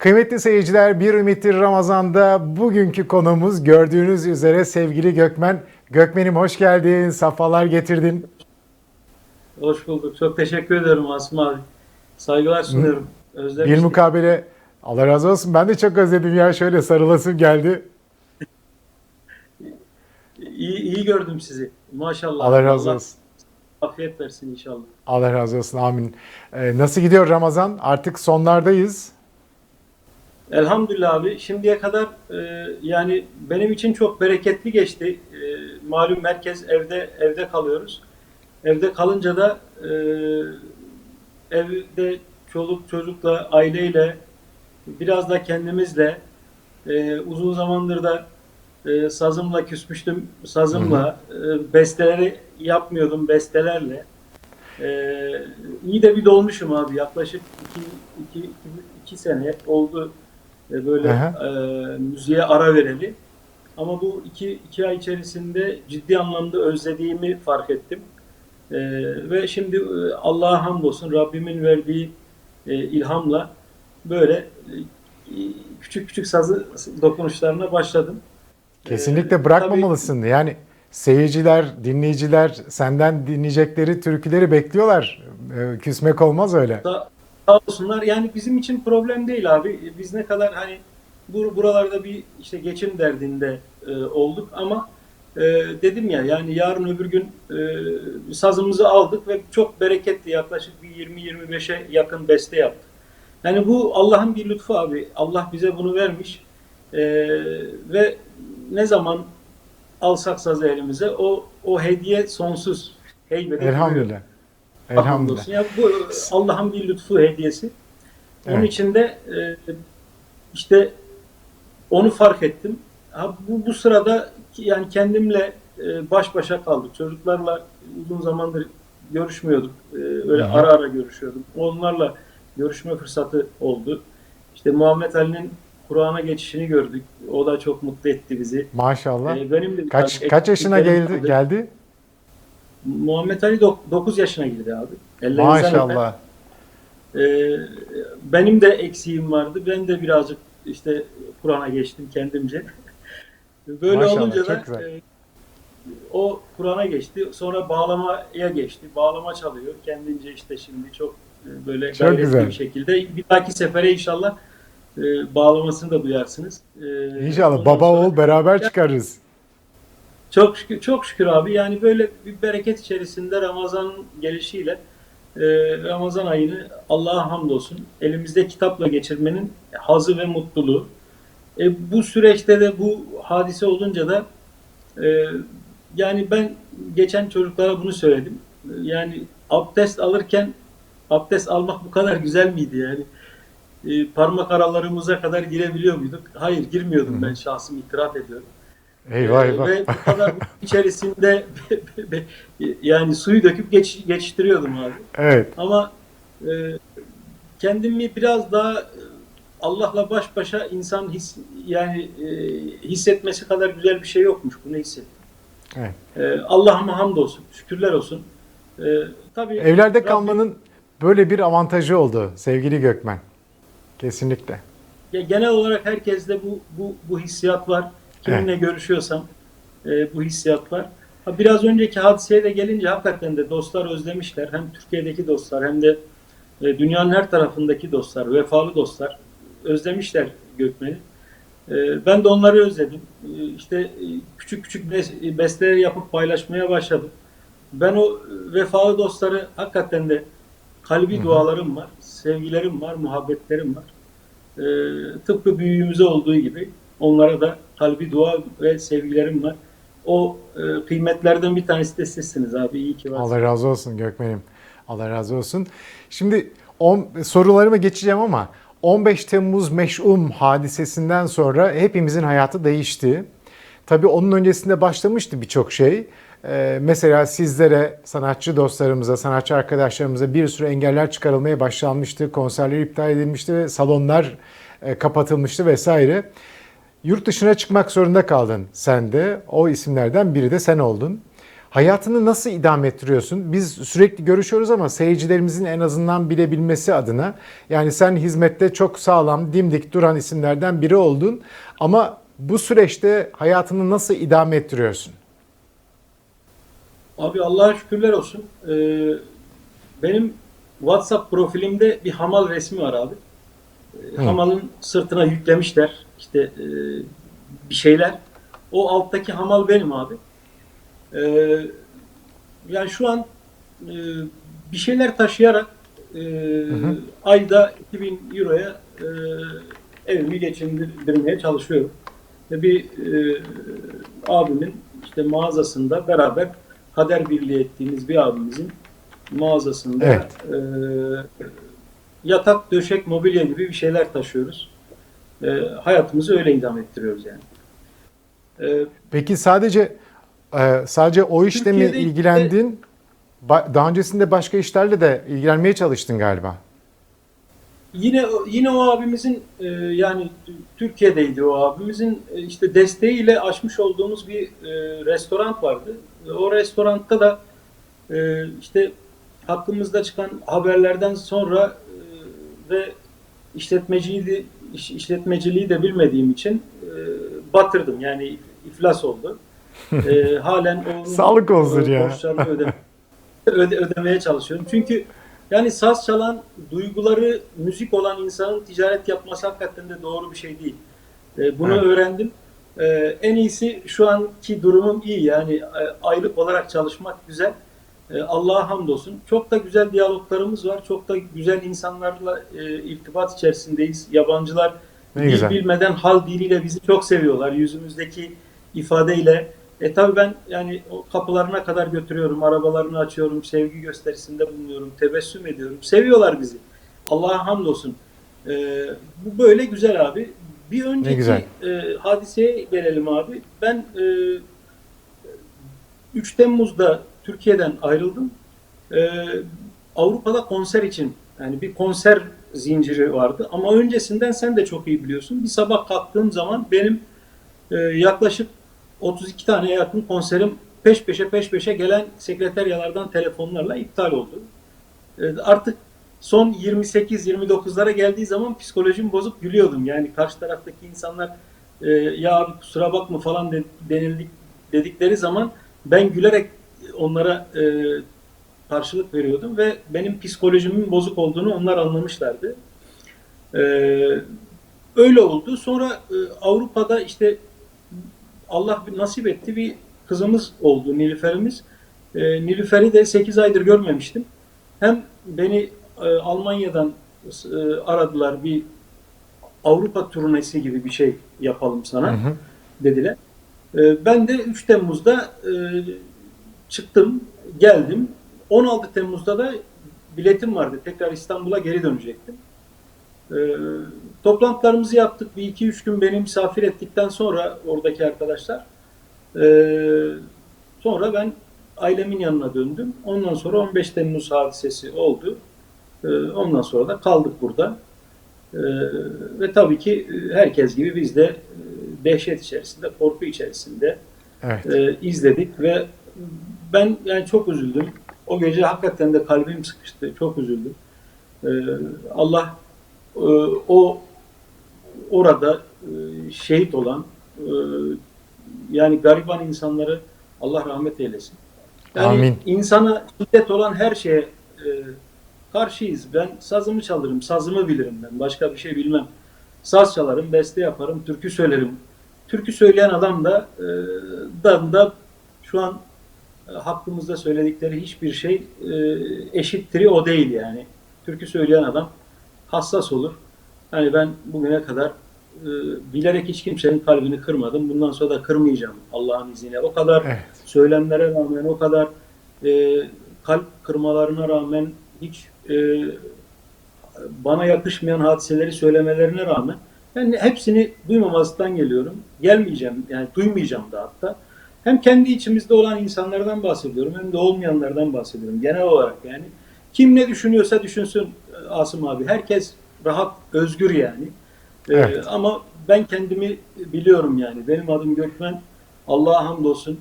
Kıymetli seyirciler bir ümittir Ramazan'da bugünkü konumuz gördüğünüz üzere sevgili Gökmen. Gökmen'im hoş geldin, safalar getirdin. Hoş bulduk. Çok teşekkür ederim Asım abi. Saygılar sunuyorum. Bir Özlemiştim. mukabele Allah razı olsun ben de çok özledim ya şöyle sarılasım geldi. İyi, iyi gördüm sizi. Maşallah. Allah razı olsun. Afiyet versin inşallah. Allah razı olsun amin. Ee, nasıl gidiyor Ramazan? Artık sonlardayız. Elhamdülillah abi. Şimdiye kadar e, yani benim için çok bereketli geçti. E, malum merkez evde evde kalıyoruz. Evde kalınca da e, evde çoluk çocukla, aileyle, biraz da kendimizle e, uzun zamandır da e, sazımla küsmüştüm. Sazımla e, besteleri yapmıyordum bestelerle. E, iyi de bir dolmuşum abi. Yaklaşık iki, iki, iki, iki sene oldu e, böyle e, müziğe ara vereli. Ama bu iki, iki ay içerisinde ciddi anlamda özlediğimi fark ettim. E, ve şimdi e, Allah'a hamdolsun Rabbimin verdiği e, ilhamla böyle e, küçük küçük sazı dokunuşlarına başladım. Kesinlikle Ee, bırakmamalısın. Yani seyirciler, dinleyiciler senden dinleyecekleri türküleri bekliyorlar. Ee, küsmek olmaz öyle. Sağ olsunlar. Yani bizim için problem değil abi. Biz ne kadar hani bu buralarda bir işte geçim derdinde e, olduk ama e, dedim ya yani yarın öbür gün e, sazımızı aldık ve çok bereketli yaklaşık bir 20-25'e yakın beste yaptık. Yani bu Allah'ın bir lütfu abi. Allah bize bunu vermiş. E, ve ne zaman alsak sazı elimize o o hediye sonsuz. Heybede. Elhamdülillah. Elhamdülillah. Ya bu Allah'ın bir lütfu hediyesi. Onun Evet. için de e, işte onu fark ettim. Ha, bu, bu sırada yani kendimle e, baş başa kaldık. Çocuklarla uzun zamandır görüşmüyorduk. E, öyle hı. ara ara görüşüyorduk. Onlarla görüşme fırsatı oldu. İşte Muhammed Ali'nin Kur'an'a geçişini gördük. O da çok mutlu etti bizi. Maşallah. E, benim de Kaç kaç yaşına geldi vardı. geldi? Muhammed Ali 9 yaşına girdi abi. Ellerinizden öper. Maşallah. Ee, benim de eksiğim vardı. Ben de birazcık işte Kur'an'a geçtim kendimce. Böyle Maşallah, olunca da e, o Kur'an'a geçti. Sonra bağlamaya geçti. Bağlama çalıyor. Kendince işte şimdi çok e, böyle Çok gayretli güzel. bir şekilde. Bir dahaki sefere inşallah e, bağlamasını da duyarsınız. Ee, İnşallah baba sonra- oğul beraber çıkarız. Çok şükür, çok şükür abi. Yani böyle bir bereket içerisinde Ramazan'ın gelişiyle e, Ramazan ayını Allah'a hamdolsun elimizde kitapla geçirmenin hazı ve mutluluğu. E, bu süreçte de bu hadise olunca da e, yani ben geçen çocuklara bunu söyledim. Yani abdest alırken abdest almak bu kadar güzel miydi yani? E, parmak aralarımıza kadar girebiliyor muyduk? Hayır girmiyordum ben şahsım itiraf ediyorum. Eyvah Ee, eyvah. Ve bu kadar içerisinde yani suyu döküp geç, geçiştiriyordum abi. Evet. Ama e, kendimi biraz daha Allah'la baş başa insan his, yani e, hissetmesi kadar güzel bir şey yokmuş. Bunu hissettim. Evet. E, Allah'ıma hamdolsun, şükürler olsun. E, tabii Evlerde Rabbim- kalmanın böyle bir avantajı oldu sevgili Gökmen. Kesinlikle. Ya genel olarak herkeste bu bu bu hissiyat var. Kiminle görüşüyorsam e, bu hissiyat var. Ha, biraz önceki hadiseye de gelince hakikaten de dostlar özlemişler. Hem Türkiye'deki dostlar hem de e, dünyanın her tarafındaki dostlar, vefalı dostlar özlemişler Gökmen'i. E, ben de onları özledim. E, işte e, küçük küçük bes- besteler yapıp paylaşmaya başladım. Ben o vefalı dostları hakikaten de kalbi Hı hı. dualarım var, sevgilerim var, muhabbetlerim var. E, tıpkı büyüğümüze olduğu gibi onlara da kalbi dua ve sevgilerim var. O e, kıymetlerden bir tanesi de sizsiniz abi. İyi ki varsınız. Allah razı olsun Gökmen'im. Allah razı olsun. Şimdi on, sorularıma geçeceğim ama 15 Temmuz meş'um hadisesinden sonra hepimizin hayatı değişti. Tabii onun öncesinde başlamıştı birçok şey. Ee, mesela sizlere, sanatçı dostlarımıza, sanatçı arkadaşlarımıza bir sürü engeller çıkarılmaya başlanmıştı. Konserler iptal edilmişti ve salonlar e, kapatılmıştı vesaire. Yurt dışına çıkmak zorunda kaldın sen de. O isimlerden biri de sen oldun. Hayatını nasıl idame ettiriyorsun? Biz sürekli görüşüyoruz ama seyircilerimizin en azından bilebilmesi adına. Yani sen hizmette çok sağlam, dimdik duran isimlerden biri oldun. Ama bu süreçte hayatını nasıl idame ettiriyorsun? Abi Allah'a şükürler olsun. Ee, benim WhatsApp profilimde bir hamal resmi var abi. Ee, Hı. Hamalın sırtına yüklemişler işte e, bir şeyler. O alttaki hamal benim abi. Ee, yani şu an e, bir şeyler taşıyarak e, hı. ayda 2000 euroya e, evimi geçindirmeye çalışıyorum. Ve bir e, abimin işte mağazasında beraber kader birliği ettiğimiz bir abimizin mağazasında Evet. e, yatak, döşek, mobilya gibi bir şeyler taşıyoruz. E, hayatımızı öyle idame ettiriyoruz yani. E, Peki sadece e, sadece o işle mi ilgilendin? Ba- Daha öncesinde başka işlerle de ilgilenmeye çalıştın galiba. Yine yine o abimizin e, yani Türkiye'deydi o abimizin e, işte desteğiyle açmış olduğumuz bir e, restoran vardı. O restoranda da e, işte hakkımızda çıkan haberlerden sonra e, ve işletmeciliği de, iş- işletmeciliği de bilmediğim için e, batırdım. Yani iflas oldu. E, halen onun Sağlık olsun e, ya. öde- ödemeye çalışıyorum. Çünkü yani saz çalan, duyguları müzik olan insanın ticaret yapması hakikaten de doğru bir şey değil. E, bunu Evet. öğrendim. E, en iyisi şu anki durumum iyi. Yani e, aylık olarak çalışmak güzel. E, Allah'a hamdolsun. Çok da güzel diyaloglarımız var. Çok da güzel insanlarla e, irtibat içerisindeyiz. Yabancılar Ne dil güzel. bilmeden hal diliyle bizi çok seviyorlar. Yüzümüzdeki ifadeyle. E tabi ben yani o kapılarına kadar götürüyorum, arabalarını açıyorum, sevgi gösterisinde bulunuyorum, tebessüm ediyorum. Seviyorlar bizi. Allah'a hamdolsun. E, bu böyle güzel abi. Bir önceki güzel. e, hadiseye gelelim abi. Ben e, 3 Temmuz'da Türkiye'den ayrıldım. E, Avrupa'da konser için yani bir konser zinciri vardı. Ama öncesinden sen de çok iyi biliyorsun. Bir sabah kalktığım zaman benim e, yaklaşık 32 tane yakın konserim peş peşe peş peşe gelen sekreteryalardan telefonlarla iptal oldu. E, artık son 28-29'lara geldiği zaman psikolojim bozup gülüyordum. Yani karşı taraftaki insanlar e, ya abi kusura bakma falan de, denildik dedikleri zaman ben gülerek onlara e, karşılık veriyordum ve benim psikolojimin bozuk olduğunu onlar anlamışlardı. E, öyle oldu. Sonra e, Avrupa'da işte Allah bir nasip etti bir kızımız oldu Nilüfer'imiz. E, Nilüfer'i de 8 aydır görmemiştim. Hem beni e, Almanya'dan e, aradılar bir Avrupa turnesi gibi bir şey yapalım sana Hı hı. dediler. E, ben de 3 Temmuz'da e, çıktım, geldim. 16 Temmuz'da da biletim vardı. Tekrar İstanbul'a geri dönecektim. E, toplantılarımızı yaptık. Bir iki üç gün beni misafir ettikten sonra oradaki arkadaşlar e, sonra ben ailemin yanına döndüm. Ondan sonra 15 Temmuz hadisesi oldu. E, ondan sonra da kaldık burada. E, ve tabii ki e, herkes gibi biz de e, dehşet içerisinde, korku içerisinde Evet. e, izledik ve ben yani çok üzüldüm. O gece hakikaten de kalbim sıkıştı. Çok üzüldüm. E, Allah e, o orada e, şehit olan e, yani gariban insanları Allah rahmet eylesin. Yani Amin. insana şiddet olan her şeye e, karşıyız. Ben sazımı çalarım, sazımı bilirim ben. Başka bir şey bilmem. Saz çalarım, beste yaparım, türkü söylerim. Türkü söyleyen adam da e, da, da şu an hakkımızda söyledikleri hiçbir şey e, eşittiri o değil yani. Türkü söyleyen adam hassas olur. Yani ben bugüne kadar e, bilerek hiç kimsenin kalbini kırmadım. Bundan sonra da kırmayacağım Allah'ın izniyle. O kadar Evet. söylemlere rağmen, o kadar e, kalp kırmalarına rağmen hiç e, bana yakışmayan hadiseleri söylemelerine rağmen ben hepsini duymamazlıktan geliyorum. Gelmeyeceğim, yani duymayacağım da hatta. Hem kendi içimizde olan insanlardan bahsediyorum hem de olmayanlardan bahsediyorum genel olarak yani. Kim ne düşünüyorsa düşünsün e, Asım abi. Herkes rahat, özgür yani. E, Evet. ama ben kendimi biliyorum yani. Benim adım Gökmen. Allah'a hamdolsun.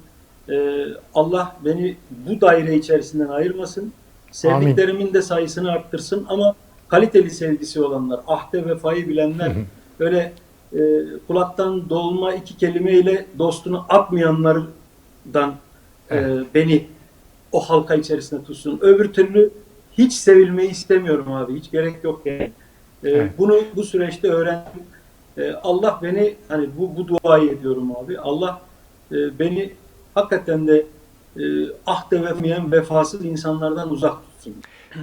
Ee, Allah beni bu daire içerisinden ayırmasın. Sevdiklerimin de sayısını arttırsın ama kaliteli sevgisi olanlar, ahde vefayı bilenler, böyle e, kulaktan dolma iki kelimeyle dostunu atmayanlardan e, beni o halka içerisinde tutsun. Öbür türlü hiç sevilmeyi istemiyorum abi. Hiç gerek yok yani. E, Evet. Bunu bu süreçte öğrendim. E, Allah beni hani bu bu duayı ediyorum abi. Allah e, beni hakikaten de e, ahde vermeyen vefasız insanlardan uzak tutsun.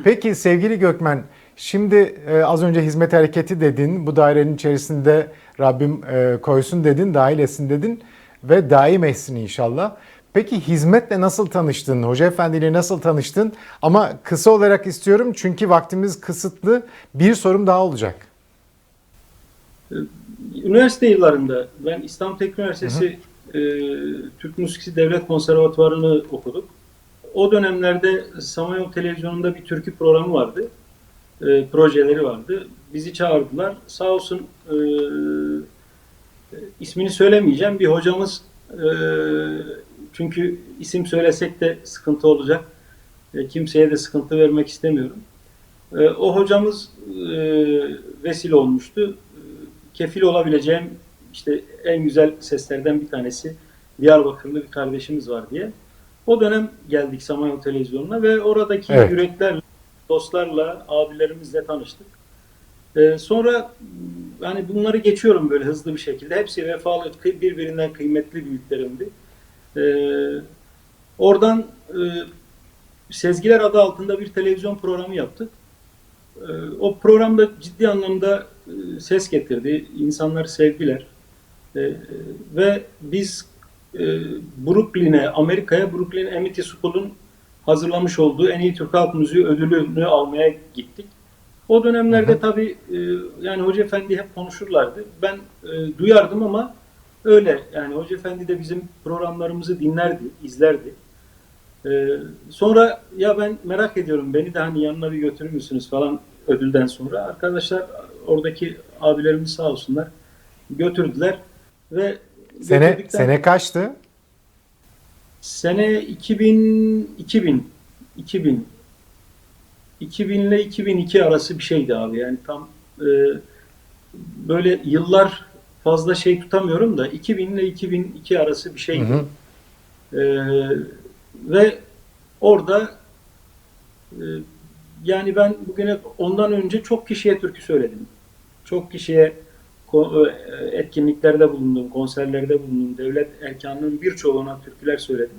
Peki sevgili Gökmen, şimdi e, az önce hizmet hareketi dedin, bu dairenin içerisinde Rabbim e, koysun dedin, dahil etsin dedin ve daim etsin inşallah. Peki hizmetle nasıl tanıştın? Hoca Efendi ile nasıl tanıştın? Ama kısa olarak istiyorum çünkü vaktimiz kısıtlı. Bir sorum daha olacak. Üniversite yıllarında ben İstanbul Teknik Üniversitesi e, Türk Müzikisi Devlet Konservatuvarı'nı okuduk. O dönemlerde Samanyolu Televizyonu'nda bir türkü programı vardı. E, projeleri vardı. Bizi çağırdılar. Sağ olsun e, e, ismini söylemeyeceğim. Bir hocamız e, çünkü isim söylesek de sıkıntı olacak. E, kimseye de sıkıntı vermek istemiyorum. E, o hocamız e, vesile olmuştu kefil olabileceğim işte en güzel seslerden bir tanesi Diyarbakırlı bir kardeşimiz var diye. O dönem geldik Samanyolu Televizyonu'na ve oradaki Evet. yüreklerle, dostlarla, abilerimizle tanıştık. Ee, sonra yani bunları geçiyorum böyle hızlı bir şekilde. Hepsi vefalı, birbirinden kıymetli büyüklerimdi. Ee, oradan e, Sezgiler adı altında bir televizyon programı yaptık. Ee, O programda ciddi anlamda e, ses getirdi. İnsanları sevdiler. Ee, Ve biz e, Brooklyn'e, Amerika'ya Brooklyn Amity School'un hazırlamış olduğu en iyi Türk halk müziği ödülünü almaya gittik. O dönemlerde Hı hı. tabii e, yani Hoca Efendi hep konuşurlardı. Ben e, duyardım ama öyle yani Hoca Efendi de bizim programlarımızı dinlerdi, izlerdi. Ee, sonra ya ben merak ediyorum beni de hani yanına bir götürür müsünüz falan ödülden sonra. Arkadaşlar oradaki abilerimiz sağ olsunlar götürdüler ve Sene sene kaçtı? Sene 2000 2000 2000 2000 ile 2002 arası bir şeydi abi. Yani tam e, böyle yıllar fazla şey tutamıyorum da 2000 ile 2002 arası bir Hı şeydi. hı. Ee, ve orada e, yani ben bugüne ondan önce çok kişiye türkü söyledim. Çok kişiye e, etkinliklerde bulundum, konserlerde bulundum. Devlet erkanının birçoğuna türküler söyledim.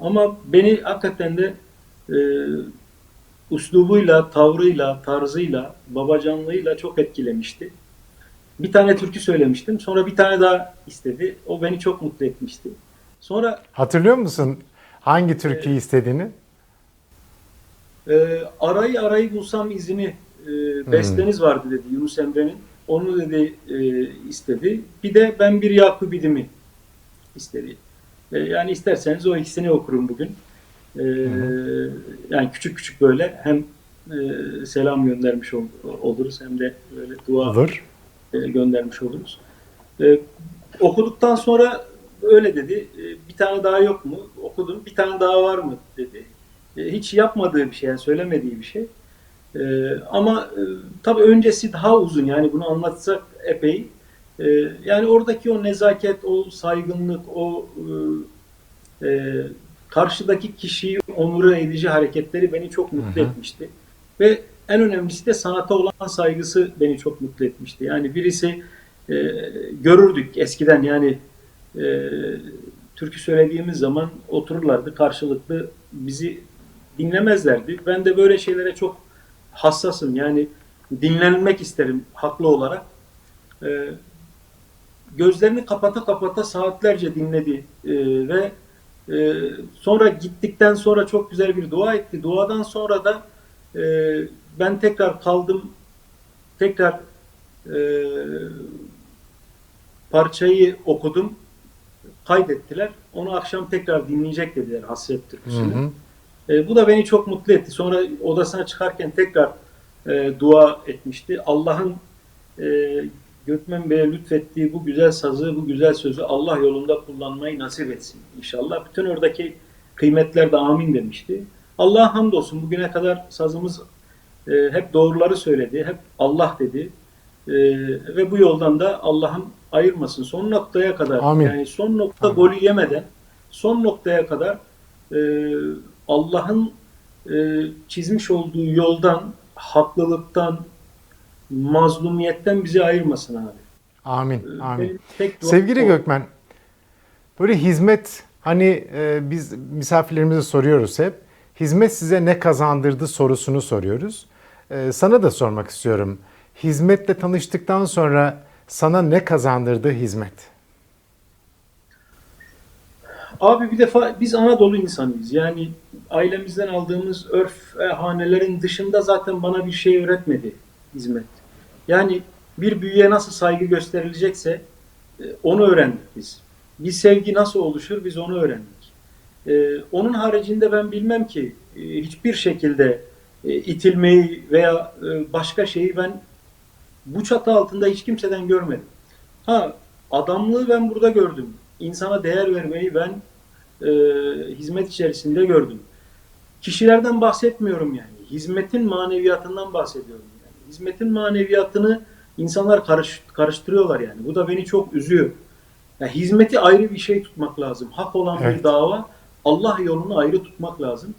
Ama beni hakikaten de e, uslubuyla, tavrıyla, tarzıyla, babacanlığıyla çok etkilemişti. Bir tane türkü söylemiştim. Sonra bir tane daha istedi. O beni çok mutlu etmişti. Sonra Hatırlıyor musun hangi türküyü istediğini? e, arayı arayı bulsam izini e, besteniz vardı dedi Yunus Emre'nin. Onu dedi e, istedi. Bir de ben bir Yakubidimi istedi. E, yani isterseniz o ikisini okurum bugün. E, yani küçük küçük böyle hem e, selam göndermiş ol- oluruz hem de böyle dua Olur. e, göndermiş oluruz. E, okuduktan sonra öyle dedi. E, bir tane daha yok mu? Okudum. Bir tane daha var mı? dedi. E, hiç yapmadığı bir şey, yani söylemediği bir şey. E, ama e, tabii öncesi daha uzun. Yani bunu anlatsak epey. E, yani oradaki o nezaket, o saygınlık, o e, e, karşıdaki kişiyi onur edici hareketleri beni çok mutlu Hı hı. etmişti. Ve en önemlisi de sanata olan saygısı beni çok mutlu etmişti. Yani birisi e, görürdük eskiden yani e, türkü söylediğimiz zaman otururlardı karşılıklı bizi dinlemezlerdi. Ben de böyle şeylere çok hassasım. Yani dinlenmek isterim haklı olarak. E, gözlerini kapata kapata saatlerce dinledi E, ve e, sonra gittikten sonra çok güzel bir dua etti. Duadan sonra da e, ben tekrar kaldım, tekrar e, parçayı okudum, kaydettiler. Onu akşam tekrar dinleyecek dediler Hasret Hı Türküsü'nü. hı. E, bu da beni çok mutlu etti. Sonra odasına çıkarken tekrar e, dua etmişti. Allah'ın e, Gökmen Bey'e lütfettiği bu güzel sazı, bu güzel sözü Allah yolunda kullanmayı nasip etsin inşallah. Bütün oradaki kıymetler de amin demişti. Allah'a hamdolsun bugüne kadar sazımız e, hep doğruları söyledi, hep Allah dedi. E, ve bu yoldan da Allah'ım ayırmasın. Son noktaya kadar, Amin. yani son nokta Amin. golü yemeden, son noktaya kadar e, Allah'ın e, çizmiş olduğu yoldan, haklılıktan, mazlumiyetten bizi ayırmasın abi. Amin. Amin. Tek duam Sevgili o. Gökmen, böyle hizmet hani e, biz misafirlerimize soruyoruz hep. Hizmet size ne kazandırdı sorusunu soruyoruz. E, sana da sormak istiyorum. Hizmetle tanıştıktan sonra sana ne kazandırdı hizmet? Abi bir defa biz Anadolu insanıyız. Yani ailemizden aldığımız örf ve hanelerin dışında zaten bana bir şey öğretmedi hizmet. Yani bir büyüye nasıl saygı gösterilecekse e, onu öğrendik biz. Bir sevgi nasıl oluşur biz onu öğrendik. E, Onun haricinde ben bilmem ki e, hiçbir şekilde e, itilmeyi veya e, başka şeyi ben bu çatı altında hiç kimseden görmedim. Ha adamlığı ben burada gördüm. İnsana değer vermeyi ben e, hizmet içerisinde gördüm. Kişilerden bahsetmiyorum yani. Hizmetin maneviyatından bahsediyorum yani. Hizmetin maneviyatını insanlar karış, karıştırıyorlar yani. Bu da beni çok üzüyor. Yani hizmeti ayrı bir şey tutmak lazım. Hak olan Evet. bir dava Allah yolunu ayrı tutmak lazım.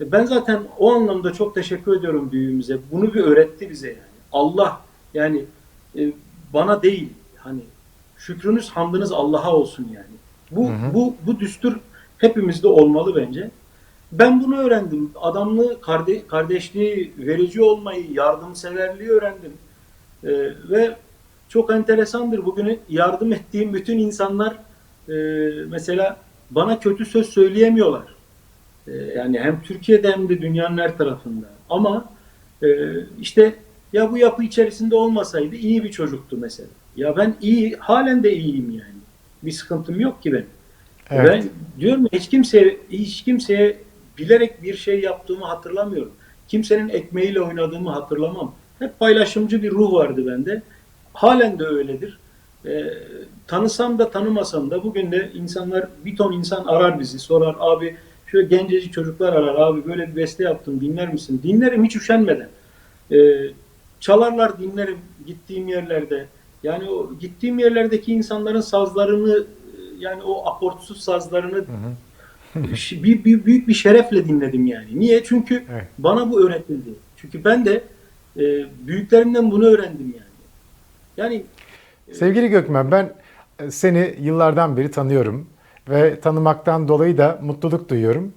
E, Ben zaten o anlamda çok teşekkür ediyorum büyüğümüze. Bunu bir öğretti bize yani. Allah yani e, bana değil hani şükrünüz hamdınız Allah'a olsun yani. Bu Hı hı. bu bu düstur hepimizde olmalı bence. Ben bunu öğrendim. Adamlığı, karde- kardeşliği, verici olmayı, yardımseverliği öğrendim. E, ve çok enteresandır. Bugün yardım ettiğim bütün insanlar e, mesela bana kötü söz söyleyemiyorlar. E, yani hem Türkiye'de hem de dünyanın her tarafında. Ama e, işte ya bu yapı içerisinde olmasaydı iyi bir çocuktu mesela. Ya ben iyi, halen de iyiyim yani. Bir sıkıntım yok ki benim. Evet. Ben diyorum hiç kimseye hiç kimseye bilerek bir şey yaptığımı hatırlamıyorum. Kimsenin ekmeğiyle oynadığımı hatırlamam. Hep paylaşımcı bir ruh vardı bende. Halen de öyledir. Ee, tanısam da tanımasam da bugün de insanlar bir ton insan arar bizi sorar abi şöyle gencecik çocuklar arar abi böyle bir beste yaptım dinler misin? Dinlerim hiç üşenmeden. Ee, çalarlar dinlerim gittiğim yerlerde. Yani o gittiğim yerlerdeki insanların sazlarını e, yani o aportsuz sazlarını bir, bir büyük bir şerefle dinledim yani. Niye? Çünkü Evet. bana bu öğretildi. Çünkü ben de e, büyüklerimden bunu öğrendim yani. Yani Sevgili Gökmen ben e, seni yıllardan beri tanıyorum ve tanımaktan dolayı da mutluluk duyuyorum.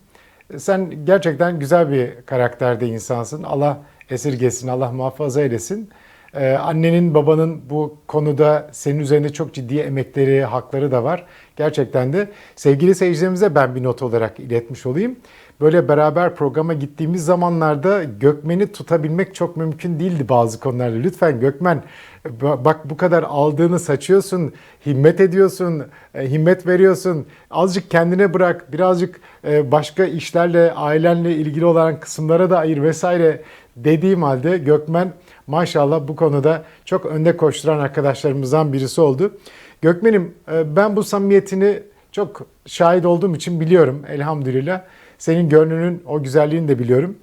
E, Sen gerçekten güzel bir karakterde insansın. Allah esirgesin, Allah muhafaza eylesin. Ee, annenin, babanın bu konuda senin üzerinde çok ciddi emekleri, hakları da var. Gerçekten de sevgili seyircilerimize ben bir not olarak iletmiş olayım. Böyle beraber programa gittiğimiz zamanlarda Gökmen'i tutabilmek çok mümkün değildi bazı konularda. Lütfen Gökmen ba- bak bu kadar aldığını saçıyorsun, himmet ediyorsun, e, himmet veriyorsun. Azıcık kendine bırak, birazcık e, başka işlerle, ailenle ilgili olan kısımlara da ayır vesaire dediğim halde Gökmen maşallah bu konuda çok önde koşturan arkadaşlarımızdan birisi oldu. Gökmen'im e, ben bu samimiyetini çok şahit olduğum için biliyorum elhamdülillah. Senin gönlünün o güzelliğini de biliyorum.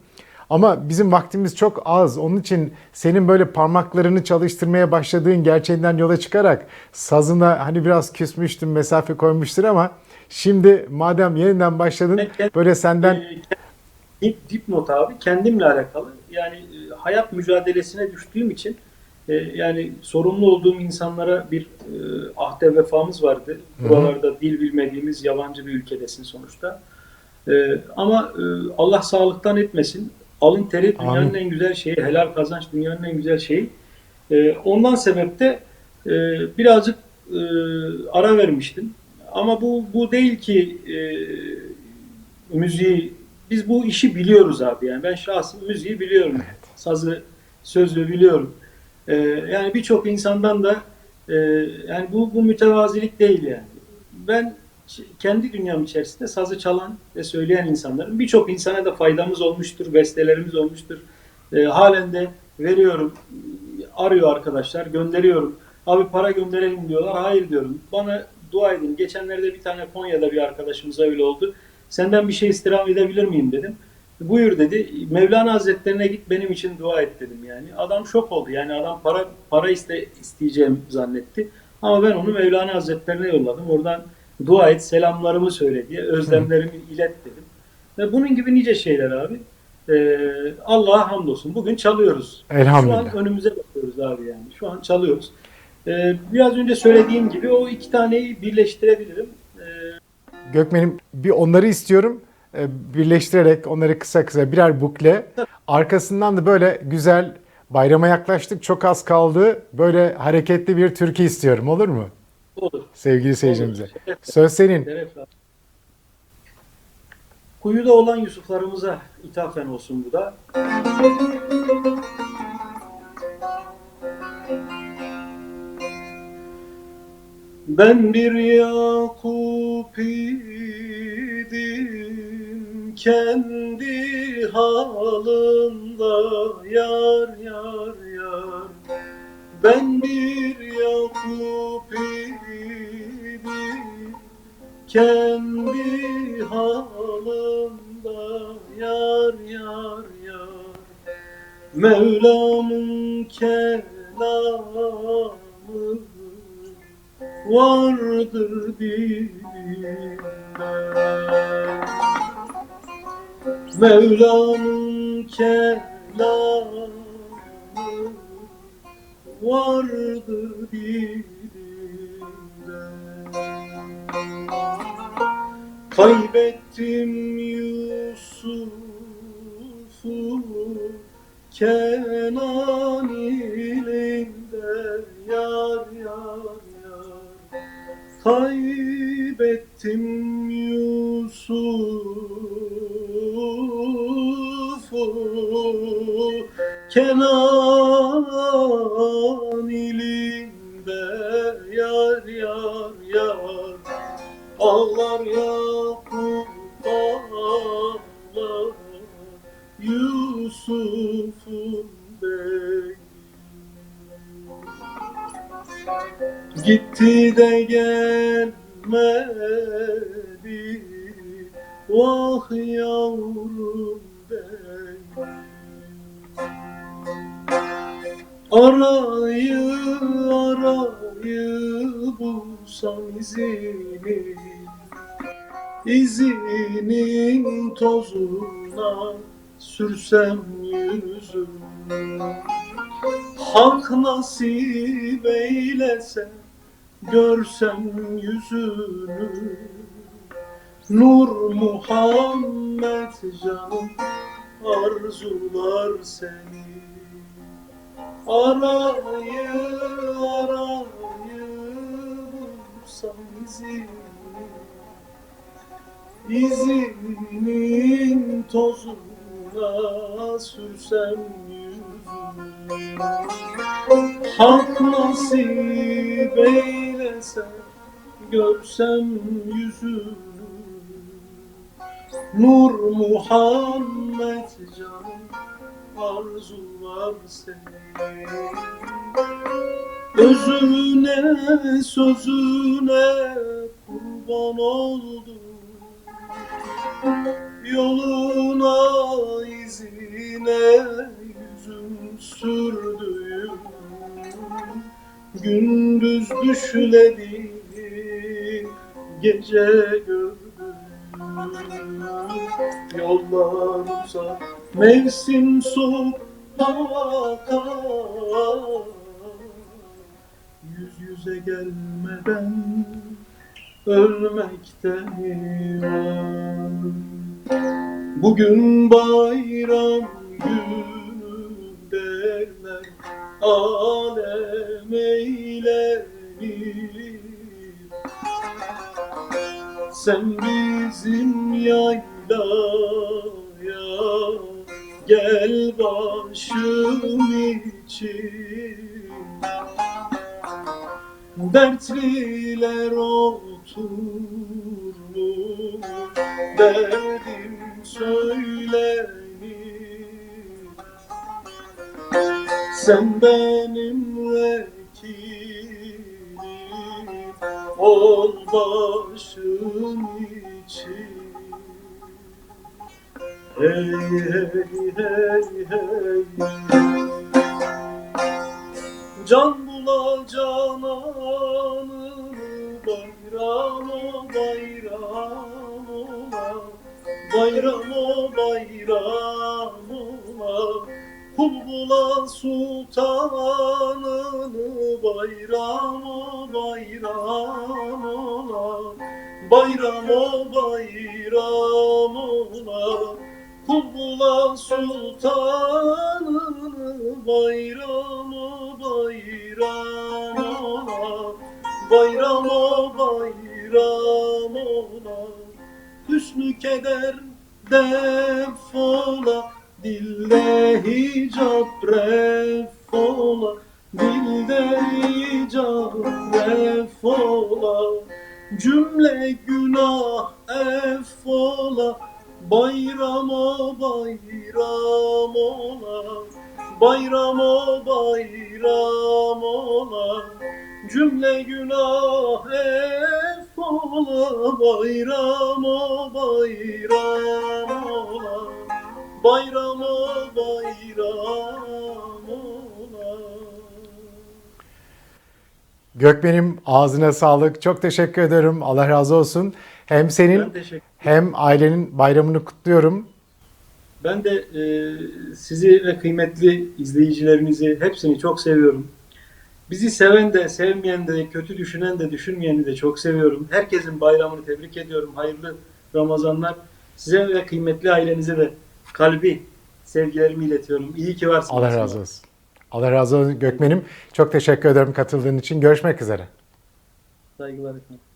Ama bizim vaktimiz çok az. Onun için senin böyle parmaklarını çalıştırmaya başladığın gerçeğinden yola çıkarak sazına hani biraz küsmüştün, mesafe koymuştur ama şimdi madem yeniden başladın böyle senden e, dip, dipnot abi kendimle alakalı. Yani e, hayat mücadelesine düştüğüm için e, yani sorumlu olduğum insanlara bir e, ahde vefamız vardı. Buralarda dil bilmediğimiz yabancı bir ülkedesin sonuçta. E, ama e, Allah sağlıktan etmesin. Alın teri dünyanın Amin. en güzel şeyi, helal kazanç dünyanın en güzel şeyi. E, ondan sebepte e, birazcık e, ara vermiştim. Ama bu bu değil ki e, müziği biz bu işi biliyoruz abi yani ben şahsen müziği biliyorum. Sazı, sözü biliyorum. E, yani birçok insandan da e, yani bu bu mütevazilik değil yani. Ben kendi dünyam içerisinde sazı çalan ve söyleyen insanların birçok insana da faydamız olmuştur, bestelerimiz olmuştur. E, halen de veriyorum, arıyor arkadaşlar, gönderiyorum. Abi para gönderelim diyorlar. Hayır diyorum. Bana dua edin. Geçenlerde bir tane Konya'da bir arkadaşımıza öyle oldu. Senden bir şey istirham edebilir miyim dedim. Buyur dedi. Mevlana Hazretlerine git benim için dua et dedim yani. Adam şok oldu. Yani adam para para iste, isteyeceğim zannetti. Ama ben onu Mevlana Hazretlerine yolladım. Oradan dua et, selamlarımı söyle diye, özlemlerimi ilet dedim. Ve bunun gibi nice şeyler abi. Ee, Allah'a hamdolsun. Bugün çalıyoruz. Elhamdülillah. Şu an önümüze bakıyoruz abi yani. Şu an çalıyoruz. Ee, biraz önce söylediğim gibi o iki taneyi birleştirebilirim. Ee, Gökmen'im bir onları istiyorum. Ee, Birleştirerek onları kısa kısa birer bukle. Arkasından da böyle güzel bayrama yaklaştık. Çok az kaldı. Böyle hareketli bir türkü istiyorum. Olur mu? olur. Sevgili seyircimize. Olur. Söz senin. Kuyuda olan Yusuflarımıza ithafen olsun bu da. Ben bir Yakup idim kendi halında yar yar yar. Ben bir Yakup idim kendi halında yar yar yar. Mevlam'ın kelamı vardır dilimde Mevlam'ın kelamı vardır dilimde Kaybettim Yusuf'u Kenan ilinde yar yar yar. Kaybettim Yusuf'u Kenan ilinde yar yar yar. Ağlar Yakup ağlar Yusuf'un bey Gitti de gelmedi Vah yavrum bey Arayı arayı bulsam izini İzinin tozuna sürsem yüzümü. Hak nasip eylese görsem yüzünü Nur Muhammed canım arzular seni Arayı arayı bulsam izini İzinin tozuna sürsem yüzünü Hak nasip eylese görsem yüzünü. Nur Muhammed canım arzular seni Özüne sözüne kurban oldum. Yoluna izine yüzüm sürdüğüm Gündüz düşledi gece gördüm Yollar uzak mevsim soğuk hava kar Yüz yüze gelmeden ölmekten. Bugün bayram günü derler alem eğlenir Sen bizim yaylaya gel başım için. Dertliler oturmuş. Derdim söylenir. Sen hey hey hey Can bula cananı bayram o bayram ola. Bayram o bayram ola. Kul bula sultanını bayram o bayram ola. Bayram o bayram ola Kul bula sultanını bayram o bayram ola Hüsnü keder defola Dilde hicap refola Dilde hicap refola Cümle günah effola Bayram o bayram ola Bayram o bayram ola Cümle günah effola Bayram o bayram ola Bayram o bayram ola Gökmen'im ağzına sağlık. Çok teşekkür ederim. Allah razı olsun. Hem senin hem ailenin bayramını kutluyorum. Ben de e, sizi ve kıymetli izleyicilerinizi hepsini çok seviyorum. Bizi seven de, sevmeyen de, kötü düşünen de, düşünmeyeni de çok seviyorum. Herkesin bayramını tebrik ediyorum. Hayırlı Ramazanlar. Size ve kıymetli ailenize de kalbi sevgilerimi iletiyorum. İyi ki varsınız. Allah razı olsun. Allah razı olsun Gökmen'im. Çok teşekkür ederim katıldığın için. Görüşmek üzere. Saygılar efendim.